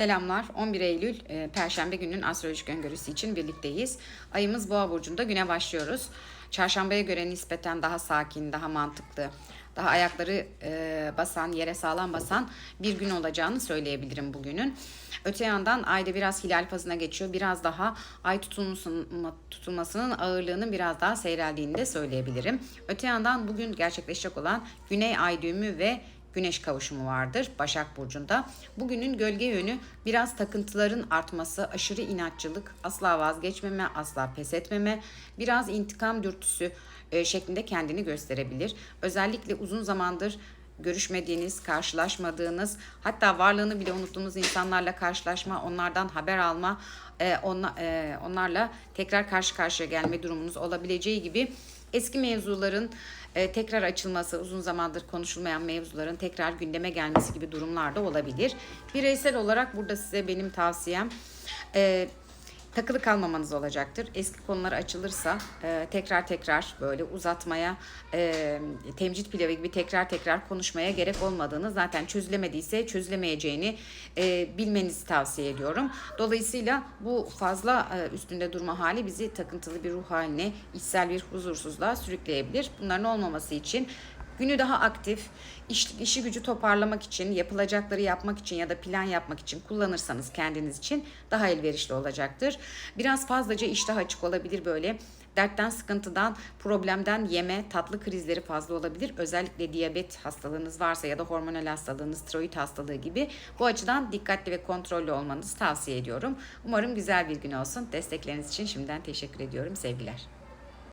Selamlar. 11 Eylül e, Perşembe gününün astrolojik öngörüsü için birlikteyiz. Ayımız Boğa burcunda güne başlıyoruz. Çarşambaya göre nispeten daha sakin, daha mantıklı, daha ayakları e, basan, yere sağlam basan bir gün olacağını söyleyebilirim bugünün. Öte yandan ayda biraz hilal fazına geçiyor. Biraz daha ay tutulmasının, tutulmasının ağırlığının biraz daha seyreldiğini de söyleyebilirim. Öte yandan bugün gerçekleşecek olan Güney Ay düğümü ve Güneş kavuşumu vardır Başak Burcu'nda. Bugünün gölge yönü biraz takıntıların artması, aşırı inatçılık, asla vazgeçmeme, asla pes etmeme, biraz intikam dürtüsü e, şeklinde kendini gösterebilir. Özellikle uzun zamandır görüşmediğiniz, karşılaşmadığınız, hatta varlığını bile unuttuğunuz insanlarla karşılaşma, onlardan haber alma, e, e, onlarla tekrar karşı karşıya gelme durumunuz olabileceği gibi eski mevzuların e, tekrar açılması, uzun zamandır konuşulmayan mevzuların tekrar gündeme gelmesi gibi durumlar da olabilir. Bireysel olarak burada size benim tavsiyem takılı kalmamanız olacaktır. Eski konular açılırsa e, tekrar tekrar böyle uzatmaya, e, temcit pilavı gibi tekrar tekrar konuşmaya gerek olmadığını zaten çözülemediyse çözülemeyeceğini e, bilmenizi tavsiye ediyorum. Dolayısıyla bu fazla e, üstünde durma hali bizi takıntılı bir ruh haline, içsel bir huzursuzluğa sürükleyebilir. Bunların olmaması için Günü daha aktif, iş, işi gücü toparlamak için, yapılacakları yapmak için ya da plan yapmak için kullanırsanız kendiniz için daha elverişli olacaktır. Biraz fazlaca iştah açık olabilir böyle. Dertten, sıkıntıdan, problemden yeme, tatlı krizleri fazla olabilir. Özellikle diyabet hastalığınız varsa ya da hormonal hastalığınız, tiroid hastalığı gibi bu açıdan dikkatli ve kontrollü olmanızı tavsiye ediyorum. Umarım güzel bir gün olsun. Destekleriniz için şimdiden teşekkür ediyorum. Sevgiler.